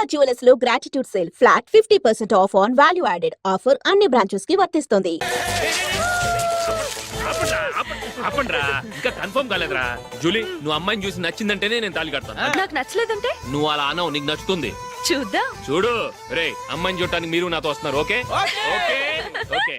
Sharada జ్యువెలర్స్లో gratitude sale flat fifty percent off on value added offer అన్ని బ్రాంచెస్కి వర్తిస్తుంది. ఆపండ్రా, ఆపండి, ఆపండ్రా. ఇంకా కన్ఫర్మ్ కాలేదురా. జూలీ నువ్వు అమ్మాయిని చూసి నచ్చిందంటేనే నేను తాళి కడతాను. నాకు నచ్చలేదంటే? నువ్వు అలా అనవు నీకు నచ్చుతుంది. చూద్దాం. చూడు రే అమ్మాయిని చూడటానికి మీరు నాతో వస్తున్నారు ఓకే. Okay okay.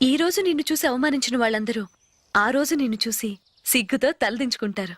ఈ రోజు నిన్ను చూసి అవమానించిన వాళ్ళందరూ ఆ రోజు నిన్ను చూసి సిగ్గుతో తలదించుకుంటారు.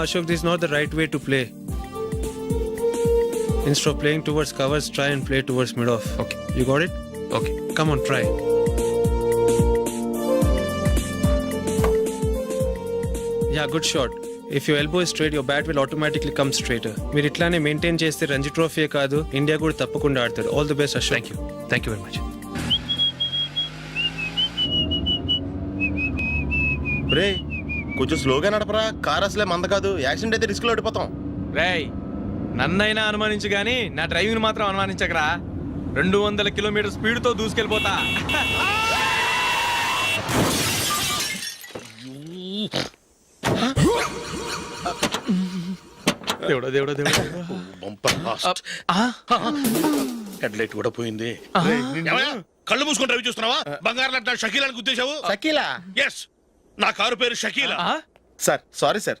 Ashok this not the right way to play ఇన్స్ట్ playing towards covers try and play towards mid off you got it okay Come on, try. Yeah, good shot. If your elbow is straight, your bat will automatically come straighter. మీరు ఇట్లానే maintain చేస్తే Ranji trophy కాదు India కూడా తప్పకుండా ఆడతాడు. All the best Ashok thank you thank you very much రే కొంచెం స్లోగా నడపరా. Car అసలే మంద కాదు. యాక్సిడెంట్ అయితే రిస్క్లో ఓడిపోతాం. రేయ్ నన్నైనా అనుమానించు గాని నా డ్రైవింగ్ మాత్రం అనుమానించకరా. రెండు వందల కిలోమీటర్ స్పీడ్తో దూసుకెళ్ళిపోతా. దేవుడా దేవుడా దేవుడా. హెడ్ లైట్ కూడా పోయింది. ఏమయ్యా? కళ్ళు మూసుకొని రవి చూస్తున్నావా? బంగారం లాంటి షకీలాని గుద్దేశావు? షకీలా? ఎస్ నా కారు పేరు Shakeela. Sir sorry sir.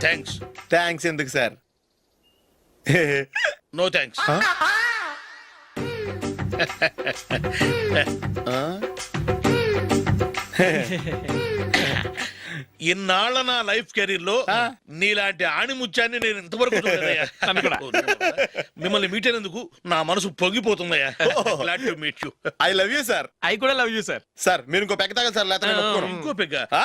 Thanks thanks ఎందుకు సార్ నో థ్యాంక్స్ ఇన్నాళ్ళ నా లైఫ్ కెరీర్లో నీలాంటి ఆణిముత్యాన్ని నేను ఇంతవరకు చూడలేదయ్యా. మిమ్మల్ని మీట్ అయినందుకు నా మనసు పొంగిపోతుందయ్యా meet you I love you sir అవి కూడా లవ్ యూ సార్ సార్ మీరు ఇంకో పెక్క తాగండి సార్ లేకపోతే నేను ఒప్పుకోను. ఇంకో పెగ్గ ఆ,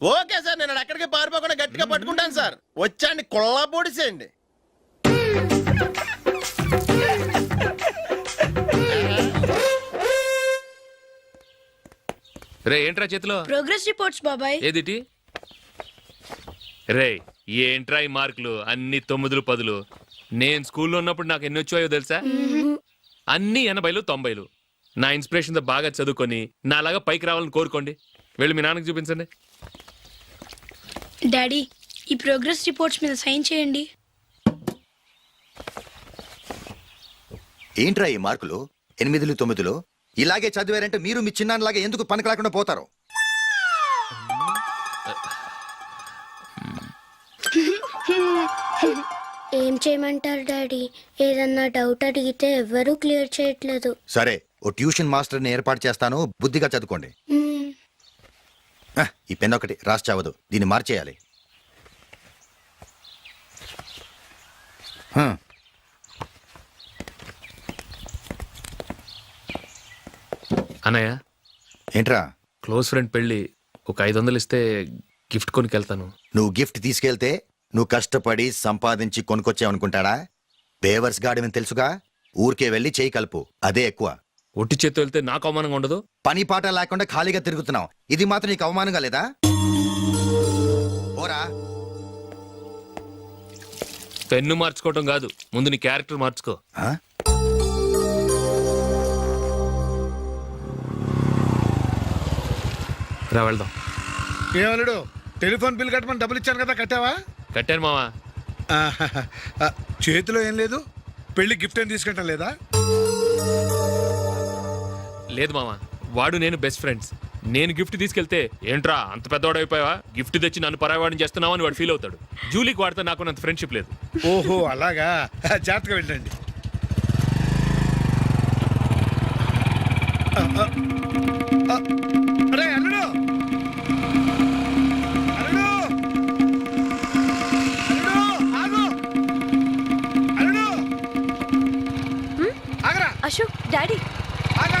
ఓకే సార్ నేను ఎక్కడికి పారిపోకుండా గట్టిగా పట్టుకుంటాను సార్. వచ్చాండి కుళ్ళ పొడిసేయండి. రే ఏంట్రా చేతిలో? ప్రోగ్రెస్ రిపోర్ట్స్ బాబాయ్. ఏదిటి? రే ఏంట్రా ఈ మార్కులు? అన్ని తొమ్మిదిలు పదులు. నేను స్కూల్లో ఉన్నప్పుడు నాకు ఎన్ని వచ్చాయో తెలుసా? అన్ని ఎనభైలు తొంభైలు. నా ఇన్స్పిరేషన్తో బాగా చదువుకొని నాలాగా పైకి రావాలని కోరుకోండి. వెళ్ళి మీ నాన్నకి చూపించండి. డాడీ ఈ ప్రోగ్రెస్ రిపోర్ట్స్ మీద సైన్ చేయండి. ఏంట్రా ఈ మార్కులు? ఎనిమిదిలు తొమ్మిదిలు? ఇలాగే చదివారంటే మీరు మీ చిన్నాన్నలాగా ఎందుకు పనికిలాకుండా పోతారు? ఏం చేయమంటారు డాడీ? ఏదన్నా డౌట్ అడిగితే ఎవ్వరూ క్లియర్ చేయట్లేదు. సరే ఓ ట్యూషన్ మాస్టర్ని ఏర్పాటు చేస్తాను. బుద్ధిగా చదువుకోండి. ఈ పెన్ ఒకటి రాసి చావదు. దీన్ని మార్చేయాలి. అన్నయ్య? ఏంట్రా? క్లోజ్ ఫ్రెండ్ పెళ్ళి ఒక ఐదు వందలు ఇస్తే గిఫ్ట్ కొనికెళ్తాను నువ్వు గిఫ్ట్ తీసుకెళ్తే నువ్వు కష్టపడి సంపాదించి కొనుక్కొచ్చావనుకుంటాడా? బేవర్స్ గాడమని తెలుసుగా? ఊరికే వెళ్ళి చేయి కలుపు. అదే ఎక్కువ. ఒట్టి చేత్తో వెళ్తే నాకు అవమానంగా ఉండదు? పని పాట లేకుండా ఖాళీగా తిరుగుతున్నావు. ఇది మాత్రం నీకు అవమానంగా లేదా? పోరా. పెన్ను మార్చుకోవటం కాదు. ముందు నీ క్యారెక్టర్ మార్చుకో. ఆ? రా వెళ్దాం. ఏమలుడు టెలిఫోన్ బిల్ కట్టమని డబ్బులు ఇచ్చాను కదా కట్టావా? కట్టాను మావా. ఆహాహా. ఆ, చేతిలో ఏం లేదు? పెళ్ళి గిఫ్ట్ ఏం తీసుకుంటాం లేదా? లేదు మావా వాడు నేను బెస్ట్ ఫ్రెండ్స్ నేను గిఫ్ట్ తీసుకెళ్తే ఏంట్రా అంత పెద్దవాడు అయిపోయావా గిఫ్ట్ తెచ్చి నన్ను పరాయవాడిని చేస్తున్నావు? అని వాడు ఫీల్ అవుతాడు. జూలీకి వాడితే నాకు అంత ఫ్రెండ్షిప్ లేదు. ఓహో అలాగా? జాగ్రత్తగా వెళ్ళండి. ఆ, ఆ, ఆ, అరే అల్లుడు! అల్లుడు! అల్లుడు ఆగు! అల్లుడు! ఆగరా? అశోక్ డాడీ! ఆగా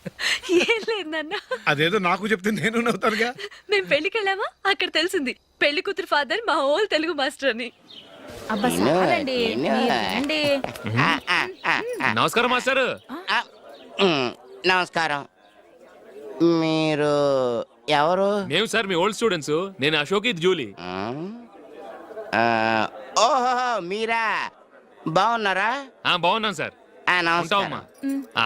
నాన్న అదేదో నాకు చెప్తే నేను నవ్వుతానుగా మేము పెళ్ళికి వెళ్ళామా అక్కడ తెలిసింది. పెళ్ళి కూతురు ఫాదర్ మా హోల్ తెలుగు మాస్టర్ అని. నమస్కారం మాస్టర్. నమస్కారం. మీరు ఎవరు? మేము సార్ మీ ఓల్డ్ స్టూడెంట్స్ నేను అశోక్ ఇది జూలీ. ఓహో మీరా? బాగున్నారా? ఆ బాగున్నాను సార్. ఆ,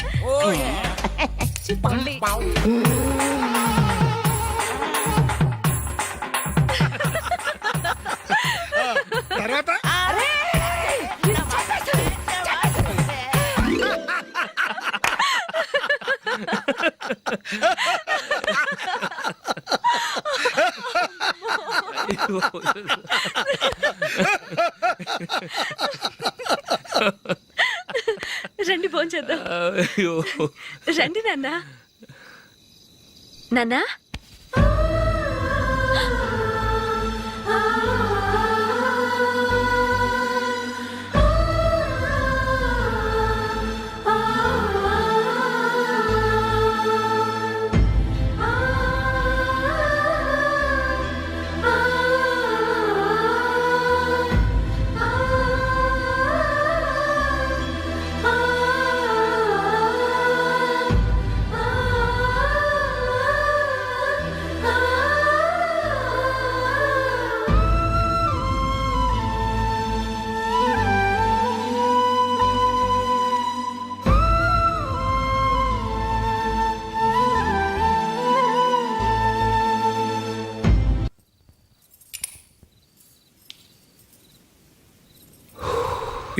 తర్వాత రండి ఫోన్ చేద్దాం అయ్యో. రండి నాన్న. నాన్నా?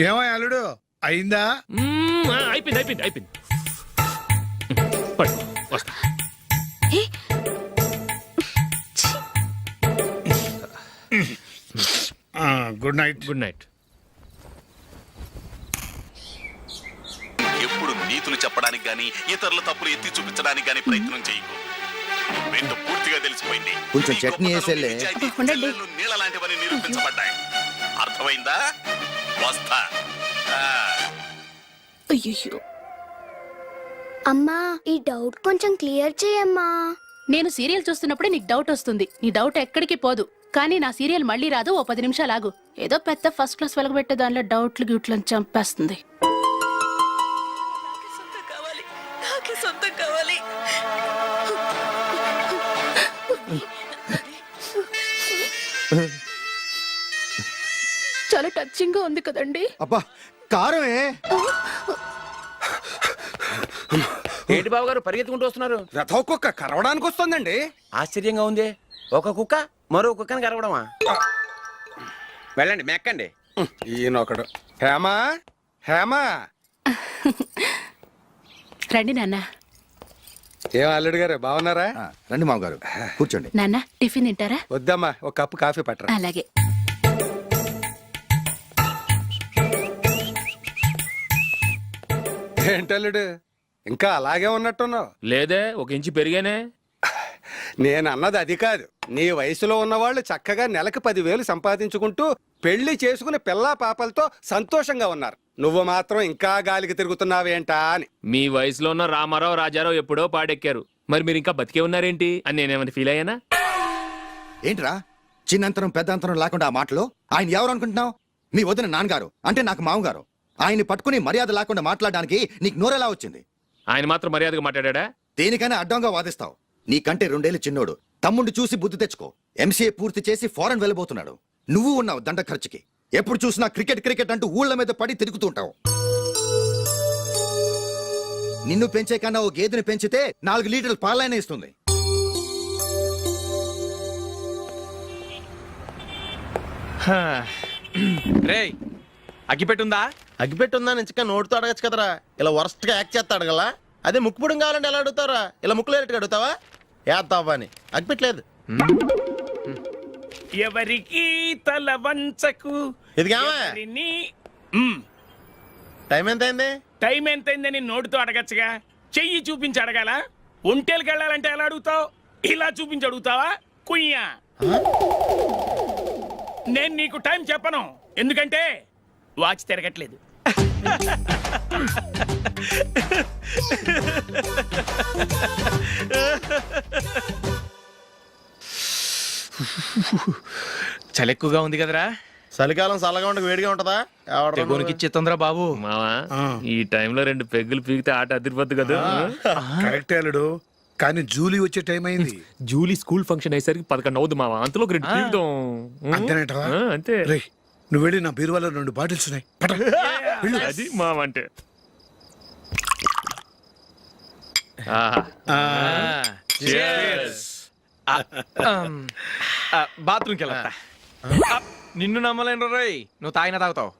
ఏమో అల్లుడు? అయిందా? మ్మ్, ఆ, అయిపోయింది అయిపోయింది అయిపోయింది. పడు, వస్తా. Good night. Good night. ఎప్పుడు నీతులు చెప్పడానికి గాని ఇతరుల తప్పులు ఎత్తి చూపించడానికి గాని ప్రయత్నం చేయకు. రెండు పూర్తిగా తెలిసిపోయింది. కొంచెం చట్నీ వేసేలే. నీళ్ళ లాంటివని నిరూపించబడ్డాయి. అర్థమైందా? వస్తా. అయ్యో అమ్మా ఈ డౌట్ కొంచెం క్లియర్ చేయమ్మా. నేను సీరియల్ చూస్తున్నప్పుడే నీకు డౌట్ వస్తుంది. నీ డౌట్ ఎక్కడికి పోదు. కానీ నా సీరియల్ మళ్ళీ రాదు ఓ పది నిమిషాలు ఆగు. ఏదో పెద్ద ఫస్ట్ క్లాస్ వెలగబెట్టే దానిలో డౌట్లు గ్యూట్లను చంపేస్తుంది. సొంతం కావాలి. నాకే సొంతం కావాలి. చాలా టచింగ్గా ఉంది కదండి. అబ్బా కారమే. ఏంటి బాబు గారు పరిగెత్తుకుంటూ వస్తున్నారు? రథ కుక్క కరవడానికి వస్తుందండి. ఆశ్చర్యంగా ఉంది. ఒక కుక్క మరో కుక్కని కరవడమా? వెళ్ళండి మెక్కండి. ఈయనొకడు హేమా హేమా. రండి నాన్న. ఏం అల్లుడు గారు బాగున్నారా? రండి మామగారు. కూర్చోండి. నాన్న టిఫిన్ తింటారా? వద్దమ్మా ఒక కప్పు కాఫీ పట్టరా? అలాగే. ఏంటల్లుడు ఇంకా అలాగే ఉన్నట్టున్నావు. లేదే ఒక ఇంచు పెరిగానే. నేను అన్నది అది కాదు. నీ వయసులో ఉన్నవాళ్ళు చక్కగా నెలకు పదివేలు సంపాదించుకుంటూ పెళ్ళి చేసుకుని పిల్లా పాపలతో సంతోషంగా ఉన్నారు. నువ్వు మాత్రం ఇంకా గాలికి తిరుగుతున్నావేంటా అని. మీ వయసులో ఉన్న రామారావు రాజారావు ఎప్పుడో పాడెక్కారు. మరి మీరు ఇంకా బతికే ఉన్నారేంటి? అని నేనేమైనా ఫీల్ అయ్యానా? ఏంట్రా? చిన్నంతరం పెద్దంతరం లేకుండా ఆ మాటలు? ఆయన ఎవరు అనుకుంటున్నావు మీ వదిన నాన్నగారు అంటే నాకు మామగారు. ఆయన్ని పట్టుకుని మర్యాద లేకుండా మాట్లాడడానికి నీకు నోరెలా వచ్చింది? ఆయన మాత్రం మర్యాదగా మాట్లాడా దేనికైనా అడ్డంగా వాదిస్తావు. నీకంటే రెండేళ్ళు చిన్నోడు. తమ్ముండి చూసి బుద్ధి తెచ్చుకో. ఎంసీఏ పూర్తి చేసి ఫారెన్ వెళ్ళబోతున్నాడు. నువ్వు ఉన్నావు దండ ఖర్చుకి. ఎప్పుడు చూసినా క్రికెట్ క్రికెట్ అంటూ ఊళ్ళ మీద పడి తిరుగుతూ ఉంటావు. నిన్ను పెంచే కన్నా ఓ గేదెని పెంచితే నాలుగు లీటర్ల పాలైన ఇస్తుంది. రేయ్ అగ్గిపెట్టుందా? అగ్గిపెట్టి ఉందా నుంచి నోటితో అడగచ్చు కదరా. ఇలా వరస్ట్గా యాక్ట్ చేస్తా అడగలా అదే ముక్కుపుడం కావాలంటే ఎలా అడుగుతారా ఇలా ముక్కులేటట్టు అడుగుతావా? ఏత్తావా అని అగ్గిపెట్టలేదు. ఎవరికి తల వంచకు ఇది టైం ఎంత అయింది టైం ఎంతైందని నోటితో అడగచ్చుగా. చెయ్యి చూపించి అడగాల? ఒంటేలకు వెళ్ళాలంటే ఎలా అడుగుతావు? ఇలా చూపించి అడుగుతావా? కుయ్యా. నేను నీకు టైం చెప్పను. ఎందుకంటే వాచ్ తిరగట్లేదు. చలి ఎక్కువగా ఉంది కదరా. చలికాలం చల్లగా ఉండక వేడిగా ఉంటదా? తెగోనికి బాబు. మావా ఈ టైంలో రెండు పెగ్గులు పీకితే ఆట అదిరిపోద్దు కదా. కరెక్ట్ అల్లుడు. కానీ జూలీ వచ్చే టైం అయింది. జూలీ స్కూల్ ఫంక్షన్ అయ్యేసరికి పదకొండు అవుద్ది మావా. అంతలో ఒక రెండు పీకుదాం అంతే. రే నువ్వు వెళ్ళి నా బీరువాలో రెండు బాటిల్స్ ఉన్నాయి. పట. వెళ్ళు. అది మావ అంటే ఆహా. Cheers. బాత్రూమ్కి వెళ్ళా నిన్ను నమ్మలేను రోయ్ నువ్వు తాగినా తాగుతావు.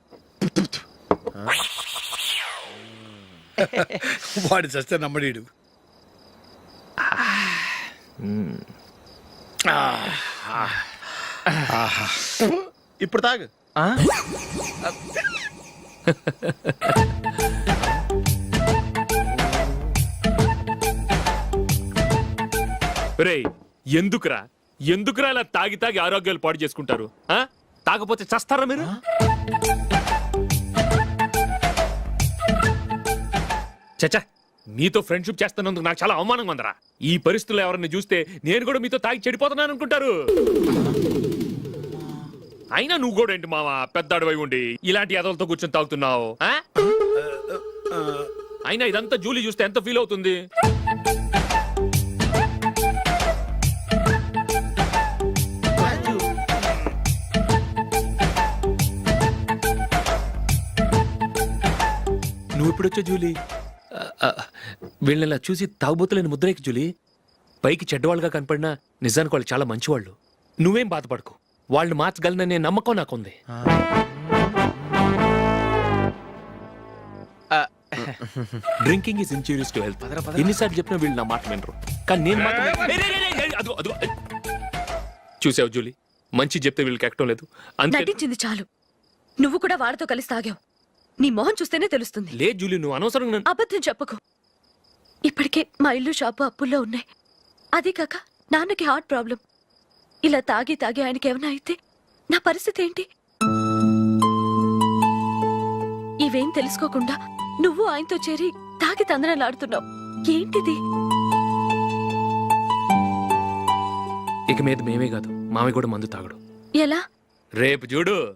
వాడి చస్తే నమ్మడీడు. ఇప్పుడు తాగు. రేయ్ ఎందుకురా? ఎందుకురా ఇలా తాగి తాగి ఆరోగ్యాలు పాడు చేసుకుంటారు? ఆ? తాగపోతే చస్తారా మీరు? చచ్చా మీతో ఫ్రెండ్షిప్ చేస్తున్నందుకు నాకు చాలా అవమానంగా ఉందరా. ఈ పరిస్థితుల్లో ఎవరిని చూస్తే నేను కూడా మీతో తాగి చెడిపోతున్నాను అనుకుంటారు. అయినా నువ్వు కూడా ఏంటి మావా? పెద్ద అడవై ఉండి ఇలాంటి ఎదలతో కూర్చొని తాగుతున్నావు ఆ? అయినా ఇదంతా జూలీ చూస్తే ఎంత ఫీల్ అవుతుంది? నువ్వు ఎప్పుడొచ్చా జూలీ? ఆ, ఆ, వీళ్ళని ఇలా చూసి తాగుబోతులేని ముద్రేకి జూలీ? పైకి చెడ్డవాళ్ళుగా కనపడినా నిజానికి వాళ్ళు చాలా మంచివాళ్ళు. నువ్వేం బాధపడకు. వాళ్ళని మార్చగలననే నమ్మకం నాకుంది. Drinking is injurious to health ఎన్నిసార్లు చెప్పినా వీళ్ళు నా మాట వినరు. కానీ నేను మాత్రం. చూసావు జూలీ? మంచి చెప్తే వీళ్ళకి ఎక్కడం లేదు. అంతే నటించింది చాలు. నువ్వు కూడా వాడితో కలిసి తాగావు. నీ మొహం చూస్తేనే తెలుస్తుంది. లేదు జూలీ నువ్వు అనవసరంగా నన్ను- అబద్ధం చెప్పకు. ఇప్పటికే మా ఇల్లు షాపు అప్పుల్లో ఉన్నాయి. అదే కాక నాన్నకి హార్ట్ ప్రాబ్లం. ఇలా తాగి తాగి ఆయనకి ఏమైనా అయితే నా పరిస్థితి ఏంటి? ఇవేం తెలుసుకోకుండా నువ్వు ఆయనతో చేరి తాగి తందనలాడుతున్నావు. ఏంటిది? ఇక మీద మేమే కాదు. మామి కూడా మందు తాగడు. ఎలా? రేపు చూడు.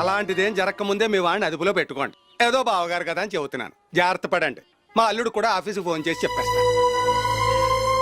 అలాంటిదేం జరగకముందే మీ వాడిని అదుపులో పెట్టుకోండి. ఏదో బావగారు కదా అని చెబుతున్నాను. జాగ్రత్త పడండి. మా అల్లుడు కూడా ఆఫీసుకు ఫోన్ చేసి చెప్పేస్తాను